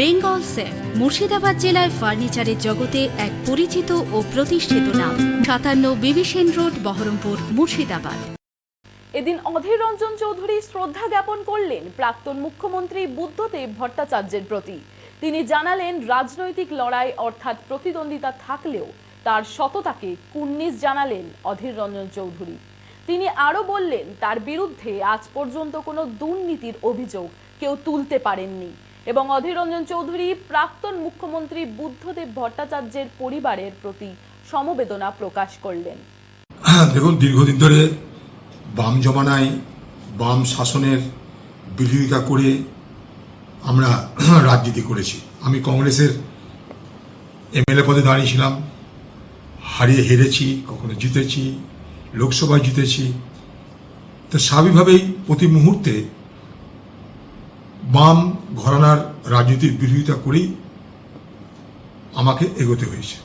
Bengal safe, Murshidabad জেলায় ফার্নিচারের জগতে এক পরিচিত ও প্রতিষ্ঠিত নাম। সাতান্ন বিবিসেন রোড, বহরমপুর, মুর্শিদাবাদ। এদিন অধীর রঞ্জন চৌধুরী শ্রদ্ধা জ্ঞাপন করলেন প্রাক্তন মুখ্যমন্ত্রী বুদ্ধদেব ভট্টাচার্যের প্রতি। তিনি জানালেন, রাজনৈতিক লড়াই অর্থাৎ প্রতিদ্বন্দ্বিতা থাকলেও তার সততাকে কুর্নিশ জানালেন অধীর রঞ্জন চৌধুরী। তিনি আরও বললেন, তার বিরুদ্ধে আজ পর্যন্ত কোনো দুর্নীতির অভিযোগ কেউ তুলতে পারেননি। এবং অধীর রঞ্জন চৌধুরী প্রাক্তন মুখ্যমন্ত্রী বুদ্ধদেব ভট্টাচার্যের পরিবারের প্রতি সমবেদনা প্রকাশ করলেন। হ্যাঁ, দেখুন দীর্ঘদিন ধরে বাম জমানায় বাম শাসনের বিরোধিতা করে আমরা রাজনীতি করেছি। আমি কংগ্রেসের এমএলএ পদে দাঁড়িয়েছিলাম হারিয়ে হেরেছি কখনো জিতেছি লোকসভায় জিতেছি। তো স্বাভাবিকভাবেই প্রতি মুহূর্তে বাম ঘরানার রাজনীতির বিরোধিতা করেই আমাকে এগোতে হয়েছে।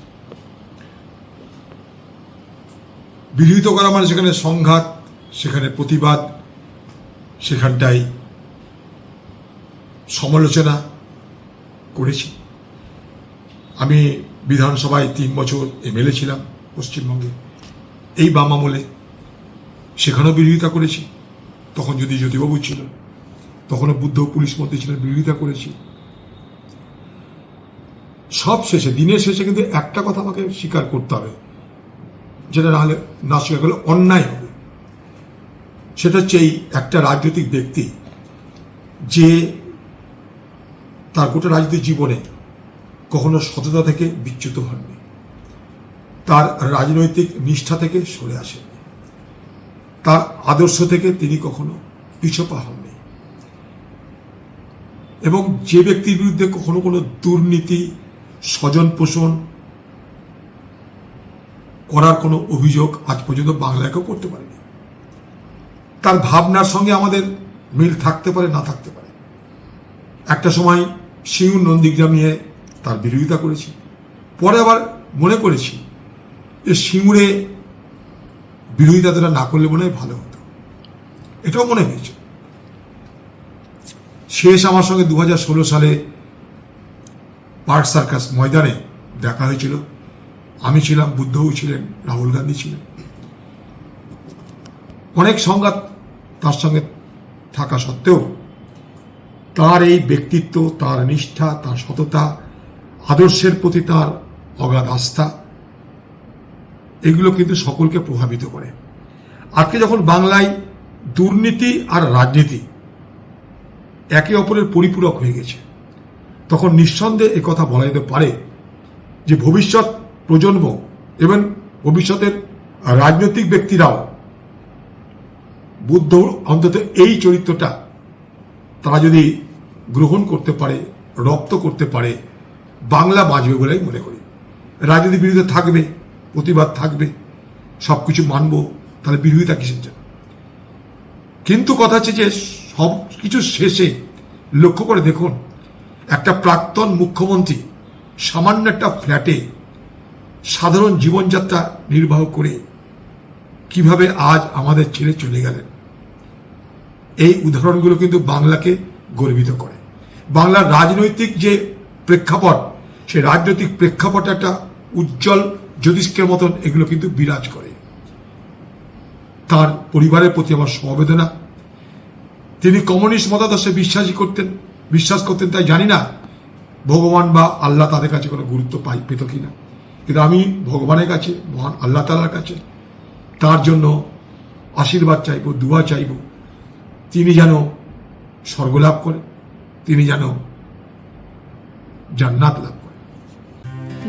বিরোধিত করা মানে সেখানে সংঘাত, সেখানে প্রতিবাদ, সেখানটায় সমালোচনা করেছি। আমি বিধানসভায় তিন বছর এমএলএ ছিলাম পশ্চিমবঙ্গে। এই বাম আমলে সেখানেও বিরোধিতা করেছি। তখন যদি জ্যোতিবাবু ছিল তখনও বুদ্ধ পুলিশ মন্ত্রী ছিলেন বিরোধিতা করেছি। সব শেষে, দিনের শেষে কিন্তু একটা কথা আমাকে স্বীকার করতে হবে, যেটা না হলে না স্বীকার করলে অন্যায় হবে। সেটা হচ্ছে এই একটা রাজনৈতিক ব্যক্তি যে তার গোটা রাজনৈতিক জীবনে কখনো সততা থেকে বিচ্যুত হননি। তার রাজনৈতিক নিষ্ঠা থেকে সরে আসেননি। তার আদর্শ থেকে তিনি কখনো পিছপা হননি। এবং যে ব্যক্তির বিরুদ্ধে কখনো কোনো দুর্নীতি স্বজন পোষণ করার কোনো অভিযোগ আজ পর্যন্ত বাংলাকেও করতে পারেনি। তার ভাবনার সঙ্গে আমাদের মিল থাকতে পারে, না থাকতে পারে। একটা সময় সিঙ্গুর নন্দীগ্রাম নিয়ে তার বিরোধিতা করেছি। পরে আবার মনে করেছি যে সিঙ্গুরে বিরোধিতাটা না করলে মনে হয় ভালো হতো। এটাও মনে হয়েছে। শেষ আমার সঙ্গে দু হাজার ষোলো সালে পার্ক সার্কাস ময়দানে দেখা হয়েছিল। আমি ছিলাম বুদ্ধও ছিলেন, রাহুল গান্ধী ছিলেন। অনেক সংঘাত তার সঙ্গে থাকা সত্ত্বেও তার এই ব্যক্তিত্ব, তার নিষ্ঠা, তার সততা, আদর্শের প্রতি তার অগাধ আস্থা, এগুলো কিন্তু সকলকে প্রভাবিত করে। আজকে যখন বাংলায় দুর্নীতি আর রাজনীতি একে অপরের পরিপূরক হয়ে গেছে। তখন নিঃসন্দেহে কথা বলা যেতে পারে যে ভবিষ্যৎ প্রজন্ম এবং ভবিষ্যতের রাজনৈতিক ব্যক্তিরাও বুদ্ধ অন্তত এই চরিত্রটা তারা যদি গ্রহণ করতে পারে, রপ্ত করতে পারে, বাংলা বাঁচবে বলেই মনে করি। রাজনীতি বিরোধী থাকবে, প্রতিবাদ থাকবে সব কিছু মানব, তাহলে বিরোধিতা কিসের জন্য? কিন্তু কথা হচ্ছে যে সব কিছু শেষে লক্ষ্য করে দেখুন, একটা প্রাক্তন মুখ্যমন্ত্রী সামান্য একটা ফ্ল্যাটে সাধারণ জীবনযাত্রা নির্বাহ করে কীভাবে আজ আমাদের ছেড়ে চলে গেলেন। এই উদাহরণগুলো কিন্তু বাংলাকে গর্বিত করে। বাংলার রাজনৈতিক যে প্রেক্ষাপট সেই রাজনৈতিক প্রেক্ষাপট একটা উজ্জ্বল জ্যোতিষ্কের মতন এগুলো কিন্তু বিরাজ করে। তার পরিবারের প্রতি আমার সমবেদনা তিনি কমিউনিস্ট মতাদর্শে বিশ্বাসী করতেন, বিশ্বাস করতেন তাই জানি না ভগবান বা আল্লাহ তাদের কাছে কোনো গুরুত্ব পাই, পেত কিনা কিন্তু আমি ভগবানের কাছে, মহান আল্লাহ তালার কাছে, তার জন্য আশীর্বাদ চাইব, দুয়া চাইব। তিনি যেন স্বর্গলাভ করে, তিনি যেন জান্নাত লাভ